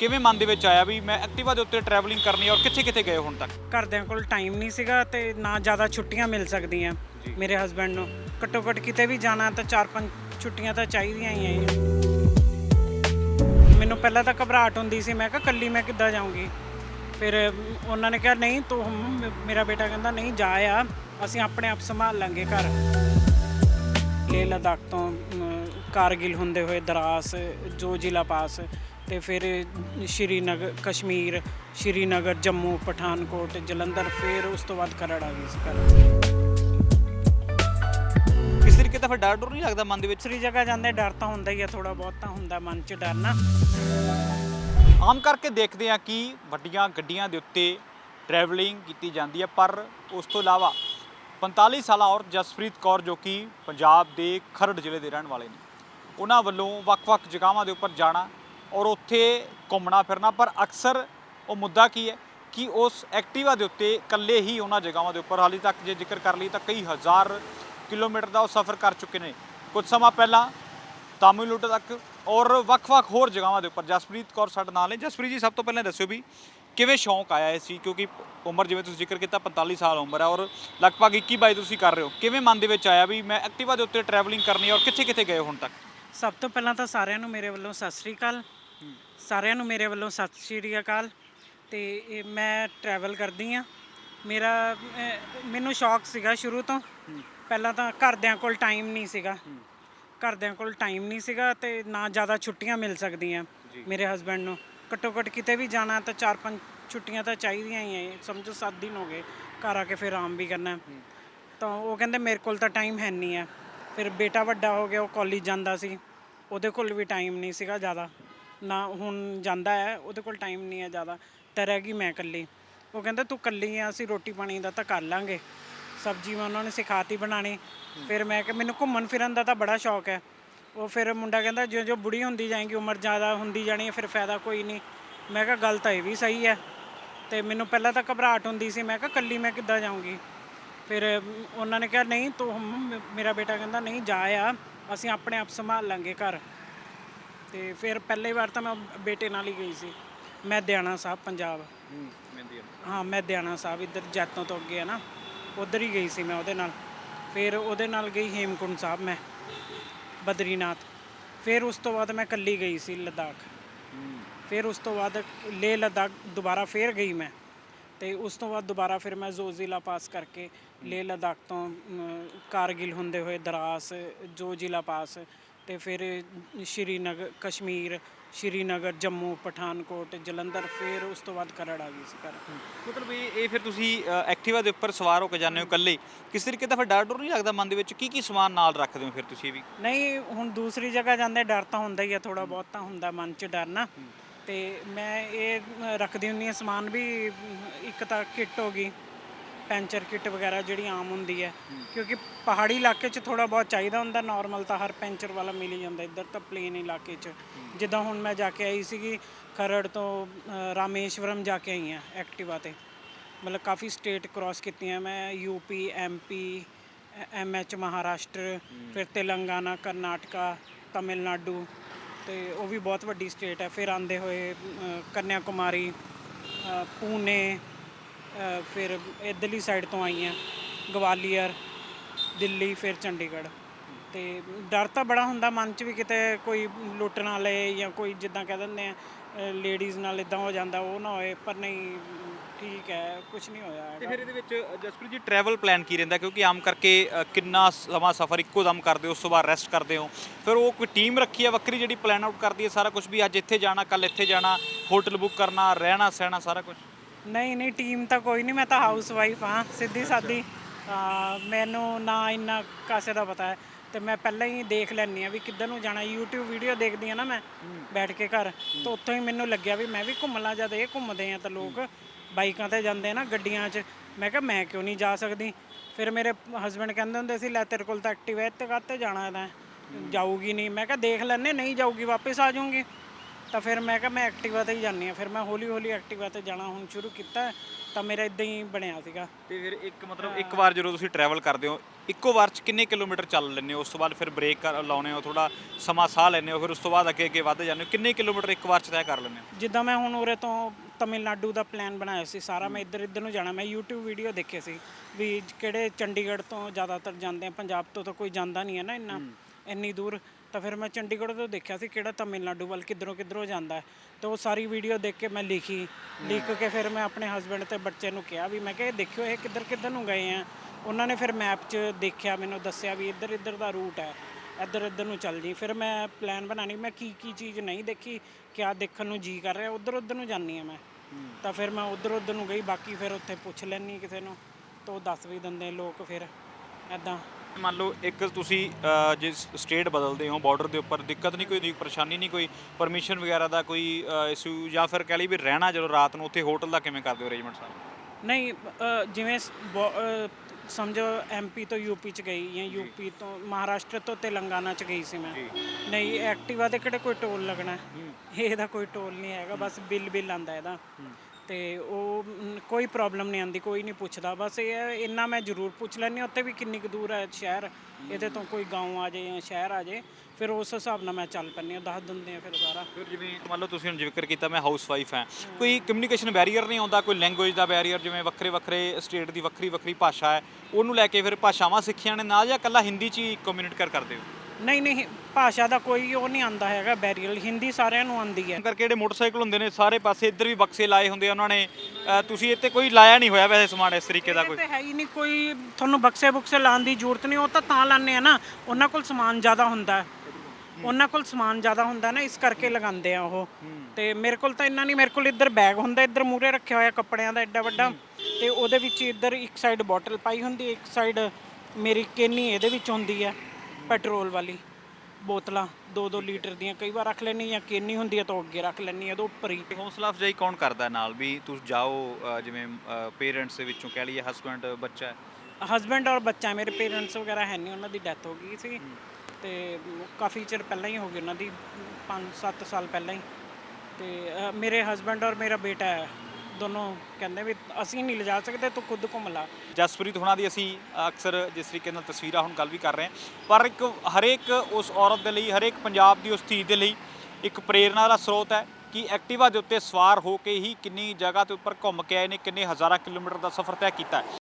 ਕਿਵੇਂ ਮਨ ਦੇ ਵਿੱਚ ਆਇਆ ਵੀ ਮੈਂ ਐਕਟਿਵਾ ਦੇ ਉੱਤੇ ਟਰੈਵਲਿੰਗ ਕਰਨੀ ਹੈ ਔਰ ਕਿੱਥੇ ਕਿੱਥੇ ਗਏ ਹੁਣ ਤੱਕ? ਘਰਦਿਆਂ ਕੋਲ ਟਾਈਮ ਨਹੀਂ ਸੀਗਾ ਤੇ ਨਾ ਜ਼ਿਆਦਾ ਛੁੱਟੀਆਂ ਮਿਲ ਸਕਦੀਆਂ ਮੇਰੇ ਹਸਬੰਡ ਨੂੰ। ਘੱਟੋ ਘੱਟ ਕਿਤੇ ਵੀ ਜਾਣਾ ਤਾਂ 4-5 ਛੁੱਟੀਆਂ ਤਾਂ ਚਾਹੀਦੀਆਂ ਹੀ ਆ ਮੈਨੂੰ ਪਹਿਲਾਂ ਤਾਂ ਘਬਰਾਹਟ ਹੁੰਦੀ ਸੀ ਮੈਂ ਕਿਹਾ ਕੱਲੀ ਮੈਂ ਕਿੱਦਾਂ ਜਾਊਂਗੀ? ਫਿਰ ਉਹਨਾਂ ਨੇ ਕਿਹਾ ਨਹੀਂ ਤੂੰ ਮੇਰਾ ਬੇਟਾ ਕਹਿੰਦਾ ਨਹੀਂ ਜਾ ਆ। ਅਸੀਂ ਆਪਣੇ ਆਪ ਸੰਭਾਲ ਲਾਂਗੇ ਘਰ। ਲੇਹ ਲਦਾਖ ਤੋਂ ਕਾਰਗਿਲ ਹੁੰਦੇ ਹੋਏ ਦਰਾਸ ਜੋ ਜ਼ਿਲ੍ਹਾ ਪਾਸ। ਤੇ ਫਿਰ ਸ਼੍ਰੀਨਗਰ ਕਸ਼ਮੀਰ ਸ਼੍ਰੀਨਗਰ ਜੰਮੂ ਪਠਾਨਕੋਟ ਜਲੰਧਰ ਫਿਰ ਉਸ ਤੋਂ ਬਾਅਦ ਖਰੜ ਆ ਗਈ ਸੀ ਘਰ। ਕਿਸ ਤਰੀਕੇ ਦਾ ਫਿਰ ਡਰ ਡਰ ਨਹੀਂ ਲੱਗਦਾ ਮਨ ਦੇ ਵਿੱਚ? ਦੂਸਰੀ ਜਗ੍ਹਾ ਜਾਂਦੇ ਡਰ ਤਾਂ ਹੁੰਦਾ ਹੀ ਆ ਥੋੜਾ ਬਹੁਤ ਤਾਂ ਹੁੰਦਾ ਮਨ 'ਚ ਡਰ ਨਾ। ਆਮ ਕਰਕੇ ਦੇਖਦੇ ਆ ਕਿ ਵੱਡੀਆਂ ਗੱਡੀਆਂ ਦੇ ਉੱਤੇ ਟਰੈਵਲਿੰਗ ਕੀਤੀ ਜਾਂਦੀ ਹੈ ਪਰ ਉਸ ਤੋਂ ਇਲਾਵਾ 45 ਸਾਲਾ ਔਰ ਜਸਪ੍ਰੀਤ ਕੌਰ ਜੋ ਕਿ ਪੰਜਾਬ ਦੇ ਖਰੜ ਜ਼ਿਲ੍ਹੇ ਦੇ ਰਹਿਣ ਵਾਲੇ ਨੇ ਉਹਨਾਂ ਵੱਲੋਂ ਵੱਖ-ਵੱਖ ਜਗ੍ਹਾਵਾਂ ਦੇ ਉੱਪਰ ਜਾਣਾ ਔਰ ਉੱਥੇ ਘੁੰਮਣਾ ਫਿਰਨਾ, ਪਰ ਅਕਸਰ ਉਹ ਮੁੱਦਾ ਕੀ ਹੈ ਕਿ ਉਸ ਐਕਟਿਵਾ ਦੇ ਉੱਤੇ ਇਕੱਲੇ ਹੀ ਉਹਨਾਂ ਜਗ੍ਹਾਵਾਂ ਦੇ ਉੱਪਰ ਹਾਲੇ ਤੱਕ ਜੇ ਜ਼ਿਕਰ ਕਰ ਲਈ ਤਾਂ ਕਈ ਹਜ਼ਾਰ ਕਿਲੋਮੀਟਰ ਦਾ ਉਹ ਸਫ਼ਰ ਕਰ ਚੁੱਕੇ ਨੇ। ਕੁਝ ਸਮਾਂ ਪਹਿਲਾਂ ਤਾਮਿਲਨਾਡੂ ਤੱਕ ਔਰ ਵੱਖ-ਵੱਖ ਹੋਰ ਜਗ੍ਹਾਵਾਂ ਦੇ ਉੱਪਰ। ਜਸਪ੍ਰੀਤ ਕੌਰ ਸਾਡੇ ਨਾਲ ਨੇ। ਜਸਪ੍ਰੀਤ ਜੀ, ਸਭ ਤੋਂ ਪਹਿਲਾਂ ਦੱਸਿਓ ਵੀ ਕਿਵੇਂ ਸ਼ੌਂਕ ਆਇਆ ਇਹ ਸੀ? ਕਿਉਂਕਿ ਉਮਰ ਜਿਵੇਂ ਤੁਸੀਂ ਜ਼ਿਕਰ ਕੀਤਾ 45 ਸਾਲ ਉਮਰ ਹੈ ਔਰ ਲਗਭਗ 21 ਬਾਈ ਤੁਸੀਂ ਕਰ ਰਹੇ ਹੋ। ਕਿਵੇਂ ਮਨ ਦੇ ਵਿੱਚ ਆਇਆ ਵੀ ਮੈਂ ਐਕਟਿਵਾ ਦੇ ਉੱਤੇ ਟਰੈਵਲਿੰਗ ਕਰਨੀ ਔਰ ਕਿੱਥੇ-ਕਿੱਥੇ ਗਏ ਹੁਣ ਤੱਕ? ਸਭ ਤੋਂ ਪਹਿਲਾਂ ਤਾਂ ਸਾਰਿਆਂ ਨੂੰ ਮੇਰੇ ਵੱਲੋਂ ਸਤਿ ਸ੍ਰੀ ਅਕਾਲ। ਸਾਰਿਆਂ ਨੂੰ ਮੇਰੇ ਵੱਲੋਂ ਸਤਿ ਸ੍ਰੀ ਅਕਾਲ ਤੇ ਇਹ ਮੈਂ ਟਰੈਵਲ ਕਰਦੀ ਆ ਮੇਰਾ ਅਹ, ਮੈਨੂੰ ਸ਼ੌਕ ਸੀਗਾ ਸ਼ੁਰੂ ਤੋਂ। ਪਹਿਲਾਂ ਤਾਂ ਘਰਦਿਆਂ ਕੋਲ ਟਾਈਮ ਨਹੀਂ ਸੀਗਾ। ਘਰਦਿਆਂ ਕੋਲ ਟਾਈਮ ਨਹੀਂ ਸੀਗਾ ਤੇ ਨਾ ਜ਼ਿਆਦਾ ਛੁੱਟੀਆਂ ਮਿਲ ਸਕਦੀਆਂ ਮੇਰੇ ਹਸਬੰਡ ਨੂੰ। ਘੱਟੋ ਘੱਟ ਕਿਤੇ ਵੀ ਜਾਣਾ ਤਾਂ 4-5 ਛੁੱਟੀਆਂ ਤਾਂ ਚਾਹੀਦੀਆਂ ਹੀ ਆ ਸਮਝੋ 7 ਦਿਨ ਹੋ ਗਏ ਘਰ ਆ ਕੇ ਫਿਰ ਆਰਾਮ ਵੀ ਕਰਨਾ। ਹੈ। ਤਾਂ ਉਹ ਕਹਿੰਦੇ ਮੇਰੇ ਕੋਲ ਤਾਂ ਟਾਈਮ ਹੈ ਨਹੀਂ ਆ ਫਿਰ ਬੇਟਾ ਵੱਡਾ ਹੋ ਗਿਆ ਉਹ ਕਾਲਜ ਜਾਂਦਾ ਸੀ। ਉਹਦੇ ਕੋਲ ਵੀ ਟਾਈਮ ਨਹੀਂ ਸੀਗਾ ਜ਼ਿਆਦਾ। ਨਾ ਹੁਣ ਜਾਂਦਾ ਹੈ, ਉਹਦੇ ਕੋਲ ਟਾਈਮ ਨਹੀਂ ਹੈ ਜ਼ਿਆਦਾ। ਤਾਂ ਰਹਿ ਗਈ ਮੈਂ ਇਕੱਲੀ। ਉਹ ਕਹਿੰਦਾ, ਤੂੰ ਇਕੱਲੀ ਆ, ਅਸੀਂ ਰੋਟੀ ਪਾਣੀ ਦਾ ਤਾਂ ਕਰ ਲਾਂਗੇ। ਸਬਜ਼ੀ ਮੈਂ ਉਹਨਾਂ ਨੇ ਸਿਖਾਤੀ ਬਣਾਣੀ ਫਿਰ ਮੈਂ ਕਿ ਮੈਨੂੰ ਘੁੰਮਣ ਫਿਰਨ ਦਾ ਤਾਂ ਬੜਾ ਸ਼ੌਕ ਹੈ। ਉਹ ਫਿਰ ਮੁੰਡਾ ਕਹਿੰਦਾ ਜਿਉਂ ਜਿਉਂ ਬੁੜੀ ਹੁੰਦੀ ਜਾਏਗੀ, ਉਮਰ ਜ਼ਿਆਦਾ ਹੁੰਦੀ ਜਾਣੀ ਹੈ, ਫਿਰ ਫਾਇਦਾ ਕੋਈ ਨਹੀਂ। ਮੈਂ ਕਿਹਾ, ਗੱਲ ਤਾਂ ਇਹ ਵੀ ਸਹੀ ਹੈ। ਤੇ ਮੈਨੂੰ ਪਹਿਲਾਂ ਤਾਂ ਘਬਰਾਹਟ ਹੁੰਦੀ ਸੀ। ਮੈਂ ਕਿਹਾ, ਇਕੱਲੀ ਮੈਂ ਕਿੱਦਾਂ ਜਾਊਂਗੀ? ਫਿਰ ਉਹਨਾਂ ਨੇ ਕਿਹਾ, ਨਹੀਂ, ਤੂੰ, ਮੇਰਾ ਬੇਟਾ ਕਹਿੰਦਾ, ਨਹੀਂ, ਜਾ ਆ। ਅਸੀਂ ਆਪਣੇ ਆਪ ਸੰਭਾਲ ਲਾਂਗੇ ਘਰ। ਤੇ ਫਿਰ ਪਹਿਲੀ ਵਾਰ ਤਾਂ ਮੈਂ ਬੇਟੇ ਨਾਲ ਹੀ ਗਈ ਸੀ ਮੈਂ ਦਿਆਣਾ ਸਾਹਿਬ ਪੰਜਾਬ। ਹਾਂ ਮੈਂ ਦਿਆਣਾ ਸਾਹਿਬ ਇੱਧਰ ਜੈਤੋਂ ਤੋਂ ਅੱਗੇ ਹੈ ਨਾ ਉਧਰ ਹੀ ਗਈ ਸੀ ਮੈਂ ਉਹਦੇ ਨਾਲ। ਫਿਰ ਉਹਦੇ ਨਾਲ ਗਈ ਹੇਮਕੁੰਡ ਸਾਹਿਬ ਮੈਂ ਬਦਰੀਨਾਥ। ਫਿਰ ਉਸ ਤੋਂ ਬਾਅਦ ਮੈਂ ਇਕੱਲੀ ਗਈ ਸੀ ਲਦਾਖ। ਫਿਰ ਉਸ ਤੋਂ ਬਾਅਦ ਲੇਹ ਲਦਾਖ ਦੁਬਾਰਾ ਫੇਰ ਗਈ ਮੈਂ ਤੇ ਉਸ ਤੋਂ ਬਾਅਦ ਦੁਬਾਰਾ ਫਿਰ ਮੈਂ ਜ਼ੋਜ਼ਿਲਾ ਪਾਸ ਕਰਕੇ ਲੇਹ ਲਦਾਖ ਤੋਂ ਕਾਰਗਿਲ ਹੁੰਦੇ ਹੋਏ ਦਰਾਸ ਜੋ ਜ਼ਿਲ੍ਹਾ ਪਾਸ ਤੇ ਫਿਰ ਸ਼੍ਰੀਨਗਰ ਕਸ਼ਮੀਰ ਸ਼੍ਰੀਨਗਰ ਜੰਮੂ ਪਠਾਨਕੋਟ ਜਲੰਧਰ ਫਿਰ ਉਸ ਤੋਂ ਬਾਅਦ ਖਰੜ ਆ ਗਈ ਸੀ ਘਰ। ਮਤਲਬ ਇਹ ਇਹ ਫਿਰ ਤੁਸੀਂ ਐਕਟਿਵਾ ਦੇ ਉੱਪਰ ਸਵਾਰ ਹੋ ਕੇ ਜਾਂਦੇ ਹੋ ਇਕੱਲੇ। ਕਿਸ ਤਰੀਕੇ ਦਾ ਫਿਰ ਡਰ ਡਰ ਨਹੀਂ ਲੱਗਦਾ ਮਨ ਦੇ ਵਿੱਚ? ਕੀ ਕੀ ਸਮਾਨ ਨਾਲ ਰੱਖਦੇ ਹੋ ਫਿਰ ਤੁਸੀਂ ਵੀ? ਨਹੀਂ ਹੁਣ ਦੂਸਰੀ ਜਗ੍ਹਾ ਜਾਂਦੇ ਡਰ ਤਾਂ ਹੁੰਦਾ ਹੀ ਆ ਥੋੜਾ ਬਹੁਤ ਤਾਂ ਹੁੰਦਾ ਮਨ 'ਚ ਡਰ ਨਾ। ਤੇ ਮੈਂ ਇਹ ਰੱਖਦੀ ਹੁੰਦੀ ਹਾਂ ਸਮਾਨ ਵੀ ਇੱਕ ਤਾਂ ਕਿੱਟ ਹੋ ਗਈ ਪੈਂਚਰ ਕਿੱਟ ਵਗੈਰਾ ਜਿਹੜੀ ਆਮ ਹੁੰਦੀ ਹੈ ਕਿਉਂਕਿ ਪਹਾੜੀ ਇਲਾਕੇ 'ਚ ਥੋੜਾ ਬਹੁਤ ਚਾਹੀਦਾ ਹੁੰਦਾ ਨਾਰਮਲ ਤਾਂ ਹਰ ਪੈਂਚਰ ਵਾਲਾ ਮਿਲ ਹੀ ਜਾਂਦਾ ਇੱਧਰ ਤਾਂ ਪਲੇਨ ਇਲਾਕੇ 'ਚ। ਜਿੱਦਾਂ ਹੁਣ ਮੈਂ ਜਾ ਕੇ ਆਈ ਸੀਗੀ ਖਰੜ ਤੋਂ ਅ, ਰਾਮੇਸ਼ਵਰਮ ਜਾ ਕੇ ਆਈ ਹਾਂ ਐਕਟਿਵਾ ਤੇ। ਮਤਲਬ ਕਾਫੀ ਸਟੇਟ ਕ੍ਰਾਸ ਕੀਤੀਆਂ ਮੈਂ ਯੂਪੀ ਐਮਪੀ ਐਮਐਚ ਮਹਾਰਾਸ਼ਟਰ ਫਿਰ ਤੇਲੰਗਾਨਾ ਕਰਨਾਟਕਾ ਤਮਿਲਨਾਡੂ ਤੇ ਉਹ ਵੀ ਬਹੁਤ ਵੱਡੀ ਸਟੇਟ ਹੈ। ਫਿਰ ਆਂਦੇ ਹੋਏ ਅ, ਕੰਨਿਆ ਕੁਮਾਰੀ ਅ, ਪੂਨੇ ਅ, ਫਿਰ ਇਧਰਲੀ ਸਾਈਡ ਤੋਂ ਆਈਆਂ ਗਵਾਲੀਅਰ ਦਿੱਲੀ ਫਿਰ ਚੰਡੀਗੜ੍ਹ। ਤੇ ਡਰ ਤਾਂ ਬੜਾ ਹੁੰਦਾ ਮਨ 'ਚ ਵੀ ਕਿਤੇ ਕੋਈ ਲੁੱਟਣ ਵਾਲੇ ਜਾਂ ਕੋਈ ਜਿੱਦਾਂ ਕਹਿ ਦਿੰਦੇ ਆ ਲੇਡੀਜ਼ ਨਾਲ ਇਦਾਂ ਹੋ ਜਾਂਦਾ ਉਹ ਨਾ ਹੋਏ ਪਰ ਨਹੀਂ ਠੀਕ ਹੈ ਕੁਝ ਨਹੀਂ ਹੋਇਆ ਤੇ ਹੈਗਾ। ਫਿਰ ਇਹਦੇ ਵਿੱਚ ਅ, ਜਸਪ੍ਰੀਤ ਜੀ ਟਰੈਵਲ ਪਲਾਨ ਕੀ ਰਹਿੰਦਾ? ਕਿਉਂਕਿ ਆਮ ਕਰਕੇ ਅ, ਕਿੰਨਾ ਸਮਾਂ ਸਫ਼ਰ ਇੱਕੋ ਦਮ ਕਰਦੇ ਹੋ ਉਸ ਤੋਂ ਬਾਅਦ ਰੈਸਟ ਕਰਦੇ ਹੋ। ਫਿਰ ਉਹ ਕੋਈ ਟੀਮ ਰੱਖੀ ਹੈ ਵੱਖਰੀ ਜਿਹੜੀ ਪਲਾਨ ਆਊਟ ਕਰਦੀ ਹੈ ਸਾਰਾ ਕੁਝ ਵੀ ਅੱਜ ਇੱਥੇ ਜਾਣਾ ਕੱਲ ਇੱਥੇ ਜਾਣਾ ਹੋਟਲ ਬੁੱਕ ਕਰਨਾ ਰਹਿਣਾ ਸਹਿਣਾ ਸਾਰਾ ਕੁਝ ਨਹੀਂ ਨਹੀਂ ਟੀਮ ਤਾਂ ਕੋਈ ਨਹੀਂ ਮੈਂ ਤਾਂ ਹਾਊਸ ਵਾਈਫ ਹਾਂ ਸਿੱਧੀ ਸਾਦੀ। ਹਾਂ, ਮੈਨੂੰ ਨਾ ਇੰਨਾ ਕਾਸੇ ਦਾ ਪਤਾ ਹੈ ਤੇ ਮੈਂ ਪਹਿਲਾਂ ਹੀ ਦੇਖ ਲੈਂਦੀ ਆ ਵੀ ਕਿੱਧਰ ਨੂੰ ਜਾਣਾ। YouTube ਵੀਡੀਓ ਦੇਖਦੀ ਆ ਨਾ ਮੈਂ ਬੈਠ ਕੇ ਘਰ। ਤਾਂ ਉੱਥੋਂ ਹੀ ਮੈਨੂੰ ਲੱਗਿਆ ਵੀ ਮੈਂ ਵੀ ਘੁੰਮ ਲਾਂ ਜਦ ਇਹ ਘੁੰਮਦੇ ਆ ਤਾਂ ਲੋਕ ਬਾਈਕਾਂ ਤੇ ਜਾਂਦੇ ਨਾ ਗੱਡੀਆਂ 'ਚ। ਮੈਂ ਕਿਹਾ ਮੈਂ ਕਿਉਂ ਨਹੀਂ ਜਾ ਸਕਦੀ? ਫਿਰ ਮੇਰੇ ਹਸਬੰਡ ਕਹਿੰਦੇ ਹੁੰਦੇ ਸੀ ਲੈ ਤੇਰੇ ਕੋਲ ਤਾਂ ਐਕਟਿਵ ਹੈ ਤੇ ਕਾਹਤੇ ਜਾਣਾ ਤਾਂ ਜਾਊਗੀ ਨਹੀਂ। ਮੈਂ ਕਿਹਾ ਦੇਖ ਲੈਨੇ ਨਹੀਂ ਜਾਊਗੀ ਵਾਪਸ ਆ ਜਾਊਗੀ। ਤਾਂ ਫਿਰ ਮੈਂ ਕਿਹਾ ਮੈਂ ਐਕਟਿਵਾ ਤੇ ਹੀ ਜਾਂਦੀ ਆ ਫਿਰ ਮੈਂ ਹੌਲੀ ਹੌਲੀ ਐਕਟਿਵਾ ਤੇ ਜਾਣਾ ਹੁਣ ਸ਼ੁਰੂ ਕੀਤਾ ਤਾਂ ਮੇਰਾ ਇਦਾਂ ਹੀ ਬਣਿਆ ਸੀਗਾ। ਤੇ ਫਿਰ ਇੱਕ ਮਤਲਬ ਇੱਕ ਵਾਰ ਜਦੋਂ ਤੁਸੀਂ ਟਰੈਵਲ ਕਰਦੇ ਹੋ ਇੱਕੋ ਵਾਰ ਚ ਕਿੰਨੇ ਕਿਲੋਮੀਟਰ ਚੱਲ ਲੈਂਦੇ ਹੋ? ਉਸ ਤੋਂ ਬਾਅਦ ਫਿਰ ਬ੍ਰੇਕ ਲਾਉਨੇ ਹੋ ਥੋੜਾ ਸਮਾਂ ਸਾਹ ਲੈਂਦੇ ਹੋ ਫਿਰ ਉਸ ਤੋਂ ਬਾਅਦ ਅੱਗੇ ਅੱਗੇ ਵੱਧ ਜਾਂਦੇ ਹੋ। ਕਿੰਨੇ ਕਿਲੋਮੀਟਰ ਇੱਕ ਵਾਰ ਚ ਤੈਅ ਕਰ ਲੈਂਦੇ ਹੋ? ਜਿੱਦਾਂ ਮੈਂ ਹੁਣ ਉਰੇ ਤੋਂ ਤਮਿਲਨਾਡੂ ਦਾ ਪਲਾਨ ਬਣਾਇਆ ਸੀ ਸਾਰਾ ਮੈਂ ਇੱਧਰ ਇੱਧਰ ਨੂੰ ਜਾਣਾ। ਮੈਂ YouTube ਵੀਡੀਓ ਦੇਖੇ ਸੀ ਵੀ ਕਿਹੜੇ ਚੰਡੀਗੜ੍ਹ ਤੋਂ ਜ਼ਿਆਦਾਤਰ ਜਾਂਦੇ ਆ ਪੰਜਾਬ ਤੋਂ ਤਾਂ ਕੋਈ ਜਾਂਦਾ ਨਹੀਂ ਹੈ ਨਾ ਇੰਨਾ ਇੰਨੀ ਦੂਰ। ਤਾਂ ਫਿਰ ਮੈਂ ਚੰਡੀਗੜ੍ਹ ਤੋਂ ਦੇਖਿਆ ਸੀ ਕਿਹੜਾ ਤਮਿਲਨਾਡੂ ਵੱਲ ਕਿੱਧਰੋਂ ਕਿੱਧਰੋਂ ਜਾਂਦਾ ਹੈ। ਤਾਂ ਉਹ ਸਾਰੀ ਵੀਡੀਓ ਦੇਖ ਕੇ ਮੈਂ ਲਿਖੀ। ਲਿਖ ਕੇ ਫਿਰ ਮੈਂ ਆਪਣੇ ਹਸਬੰਡ ਤੇ ਬੱਚੇ ਨੂੰ ਕਿਹਾ ਵੀ ਮੈਂ ਕਿਹਾ, ਇਹ ਦੇਖਿਓ, ਇਹ ਕਿੱਧਰ ਕਿੱਧਰ ਨੂੰ ਗਏ ਆ? ਉਹਨਾਂ ਨੇ ਫਿਰ ਮੈਪ 'ਚ ਦੇਖਿਆ, ਮੈਨੂੰ ਦੱਸਿਆ ਵੀ ਇੱਧਰ ਇੱਧਰ ਦਾ ਰੂਟ ਹੈ, ਇੱਧਰ ਇੱਧਰ ਨੂੰ ਚੱਲ ਜੀ ਫਿਰ ਮੈਂ ਪਲਾਨ ਬਣਾਣੀ ਮੈਂ ਕੀ ਕੀ ਚੀਜ਼ ਨਹੀਂ ਦੇਖੀ, ਕਿਆ ਦੇਖਣ ਨੂੰ ਜੀ ਕਰ ਰਿਹਾ, ਉਧਰ ਉਧਰ ਨੂੰ ਜਾਣੀ ਆ ਮੈਂ। ਤਾਂ ਫਿਰ ਮੈਂ ਉਧਰ ਉਧਰ ਨੂੰ ਗਈ, ਬਾਕੀ ਫਿਰ ਉੱਥੇ ਪੁੱਛ ਲੈਣੀ ਕਿਸੇ ਨੂੰ, ਤਾਂ ਉਹ ਦੱਸ ਵੀ ਦਿੰਦੇ ਲੋਕ ਫਿਰ ਐਦਾਂ ਮੰਨ ਲਓ ਇੱਕ ਤੁਸੀਂ ਅ, ਜੇ ਸਟੇਟ ਬਦਲਦੇ ਹੋ ਬਾਰਡਰ ਦੇ ਉੱਪਰ ਦਿੱਕਤ ਨਹੀਂ ਕੋਈ ਨਹੀਂ ਪਰੇਸ਼ਾਨੀ ਨਹੀਂ ਕੋਈ ਪਰਮਿਸ਼ਨ ਵਗੈਰਾ ਦਾ ਕੋਈ ਇਸ਼ੂ ਜਾਂ ਫਿਰ ਕਹਿ ਲਈ ਵੀ ਰਹਿਣਾ ਜਦੋਂ ਰਾਤ ਨੂੰ ਉੱਥੇ ਹੋਟਲ ਦਾ ਕਿਵੇਂ ਕਰਦੇ ਹੋ ਅਰੇਂਜਮੈਂਟ ਸਾਰਾ? ਨਹੀਂ ਅ, ਜਿਵੇਂ ਸ- ਬੋ- ਅ, ਸਮਝੋ ਐਮਪੀ ਤੋਂ ਯੂਪੀ ਚ ਗਈ ਜਾਂ ਯੂਪੀ ਤੋਂ ਮਹਾਰਾਸ਼ਟਰ ਤੋਂ ਤੇਲੰਗਾਨਾ ਚ ਗਈ ਸੀ ਮੈਂ। ਨਹੀਂ ਐਕਟਿਵਾ ਤੇ ਕਿਹੜੇ ਕੋਈ ਟੋਲ ਲੱਗਣਾ? ਹੈ? ਇਹਦਾ ਕੋਈ ਟੋਲ ਨਹੀਂ ਹੈਗਾ ਬਸ ਬਿੱਲ ਬਿੱਲ ਆਂਦਾ ਇਹਦਾ ਤੇ ਉਹ ਮ, ਕੋਈ ਪ੍ਰੋਬਲਮ ਨਹੀਂ ਆਂਦੀ ਕੋਈ ਨਹੀਂ ਪੁੱਛਦਾ। ਬਸ ਇਹ ਹੈ, ਇੰਨਾ ਮੈਂ ਜ਼ਰੂਰ ਪੁੱਛ ਲੈਂਦੀ ਹਾਂ ਉੱਥੇ ਵੀ ਕਿੰਨੀ ਕੁ ਦੂਰ ਹੈ ਸ਼ਹਿਰ। ਇਹਦੇ ਤੋਂ ਕੋਈ ਗਾਉਂ ਆ ਜੇ ਜਾਂ ਸ਼ਹਿਰ ਆ ਜੇ ਫਿਰ ਉਸ ਹਿਸਾਬ ਨਾਲ ਮੈਂ ਚੱਲ ਪੈਂਦੀ ਹਾਂ ਦੱਸ ਦਿੰਦੇ ਆ ਫਿਰ ਦੁਬਾਰਾ। ਫਿਰ ਜਿਵੇਂ ਮੰਨ ਲਓ ਤੁਸੀਂ ਹੁਣ ਜ਼ਿਕਰ ਕੀਤਾ ਮੈਂ ਹਾਊਸ ਵਾਈਫ ਹਾਂ ਕੋਈ ਕਮਿਊਨੀਕੇਸ਼ਨ ਬੈਰੀਅਰ ਨਹੀਂ ਆਉਂਦਾ ਕੋਈ ਲੈਂਗੁਏਜ ਦਾ ਬੈਰੀਅਰ ਜਿਵੇਂ ਵੱਖਰੇ ਵੱਖਰੇ ਸਟੇਟ ਦੀ ਵੱਖਰੀ ਵੱਖਰੀ ਭਾਸ਼ਾ ਹੈ ਉਹਨੂੰ ਲੈ ਕੇ ਫਿਰ ਭਾਸ਼ਾਵਾਂ ਸਿੱਖੀਆਂ ਨੇ ਨਾਲ ਜਾਂ ਇਕੱਲਾ ਹਿੰਦੀ 'ਚ ਹੀ ਕਮਿਊਨੀਕੇਟ ਕਰ ਕਰਦੇ ਹੋ? ਨਹੀਂ ਨਹੀਂ ਭਾਸ਼ਾ ਦਾ ਕੋਈ ਉਹ ਨਹੀਂ ਆਂਦਾ ਹੈਗਾ ਬੈਰੀਅਲ ਹਿੰਦੀ ਸਾਰਿਆਂ ਨੂੰ ਆਂਦੀ ਹੈ। ਕਰਕੇ ਜਿਹੜੇ ਮੋਟਰਸਾਈਕਲ ਹੁੰਦੇ ਨੇ ਸਾਰੇ ਪਾਸੇ ਇੱਧਰ ਵੀ ਬਕਸੇ ਲਾਏ ਹੁੰਦੇ ਆ ਉਹਨਾਂ ਨੇ ਅ, ਤੁਸੀਂ ਇੱਥੇ ਕੋਈ ਲਾਇਆ ਨਹੀਂ ਹੋਇਆ ਵੈਸੇ ਸਮਾਨ ਇਸ ਤਰੀਕੇ ਦਾ ਕੋਈ? ਇਹ ਤੇ ਹੈ ਹੀ ਨਹੀਂ ਕੋਈ ਤੁਹਾਨੂੰ ਬਕਸੇ ਬੁਕਸੇ ਲਾਉਣ ਦੀ ਜ਼ਰੂਰਤ ਨਹੀਂ ਉਹ ਤਾਂ ਤਾਂ ਲਾਣੇ ਆ ਨਾ, ਉਹਨਾਂ ਕੋਲ ਸਮਾਨ ਜ਼ਿਆਦਾ ਹੁੰਦਾ ਉਹਨਾਂ ਕੋਲ ਸਮਾਨ ਜ਼ਿਆਦਾ ਹੁੰਦਾ ਨਾ, ਇਸ ਕਰਕੇ ਲਗਾਉਂਦੇ ਆ ਉਹ। ਤੇ ਮੇਰੇ ਕੋਲ ਤਾਂ ਇੰਨਾ ਨਹੀਂ, ਮੇਰੇ ਕੋਲ ਇੱਧਰ ਬੈਗ ਹੁੰਦਾ, ਇੱਧਰ ਮੂਰੇ ਰੱਖਿਆ ਹੋਇਆ ਕੱਪੜਿਆਂ ਦਾ ਐਡਾ ਵੱਡਾ। ਤੇ ਉਹਦੇ ਵਿੱਚ ਇੱਧਰ ਇੱਕ ਸਾਈਡ ਬੋਟਲ ਪਾਈ ਹੁੰਦੀ ਇੱਕ ਸਾਈਡ ਮੇਰੀ ਕੇਨੀ ਇਹਦੇ ਵਿੱਚ ਹੁੰਦੀ ਹੈ ਪੈਟਰੋਲ ਵਾਲੀ। ਬੋਤਲਾਂ 2-2 ਲੀਟਰ ਦੀਆਂ ਕਈ ਵਾਰ ਰੱਖ ਲੈਣੀ ਜਾਂ ਕੇਨੀ ਹੁੰਦੀ ਹੈ ਤਾਂ ਅੱਗੇ ਰੱਖ ਲੈਣੀ ਉਹਦੇ ਉੱਪਰ ਹੀ। ਹੌਸਲਾ ਅਫਜ਼ਾਈ ਕੌਣ ਕਰਦਾ ਨਾਲ? ਵੀ ਤੁਸੀਂ ਜਾਓ ਜਿਵੇਂ ਪੇਰੈਂਟਸ ਦੇ ਵਿੱਚੋਂ ਕਹਿ ਲਈਏ ਹਸਬੰਡ ਬੱਚਾ ਹਸਬੈਂਡ ਔਰ ਬੱਚਾ ਮੇਰੇ ਪੇਰੈਂਟਸ ਵਗੈਰਾ ਹੈ ਨਹੀਂ ਉਹਨਾਂ ਦੀ ਡੈਥ ਹੋ ਗਈ ਸੀ। ਤੇ ਕਾਫੀ ਚਿਰ ਪਹਿਲਾਂ ਹੀ ਹੋ ਗਈ ਉਹਨਾਂ ਦੀ 5-7 ਸਾਲ ਪਹਿਲਾਂ ਹੀ। ਤੇ ਅ, ਮੇਰੇ ਹਸਬੈਂਡ ਔਰ ਮੇਰਾ ਬੇਟਾ ਹੈ ਦੋਨੋਂ ਕਹਿੰਦੇ ਵੀ ਅਸੀਂ ਨਹੀਂ ਲਿਜਾ ਸਕਦੇ ਤੂੰ ਖੁਦ ਘੁੰਮ ਲਾ। ਜਸਪ੍ਰੀਤ ਹੁਣਾਂ ਦੀ ਅਸੀਂ ਅਕਸਰ ਜਿਸ ਤਰੀਕੇ ਨਾਲ ਤਸਵੀਰਾਂ ਹੁਣ ਗੱਲ ਵੀ ਕਰ ਰਹੇ ਹਾਂ। ਪਰ ਇੱਕ ਹਰੇਕ ਉਸ ਔਰਤ ਦੇ ਲਈ ਹਰੇਕ ਪੰਜਾਬ ਦੀ ਉਸ ਧੀ ਦੇ ਲਈ ਇੱਕ ਪ੍ਰੇਰਨਾ ਦਾ ਸਰੋਤ ਹੈ ਕਿ ਐਕਟਿਵਾ ਦੇ ਉੱਤੇ ਸਵਾਰ ਹੋ ਕੇ ਹੀ ਕਿੰਨੀ ਜਗ੍ਹਾ ਤੇ ਉੱਪਰ ਘੁੰਮ ਕੇ ਆਏ ਨੇ ਕਿੰਨੇ ਹਜ਼ਾਰਾਂ ਕਿਲੋਮੀਟਰ ਦਾ ਸਫ਼ਰ ਤੈਅ ਕੀਤਾ ਹੈ।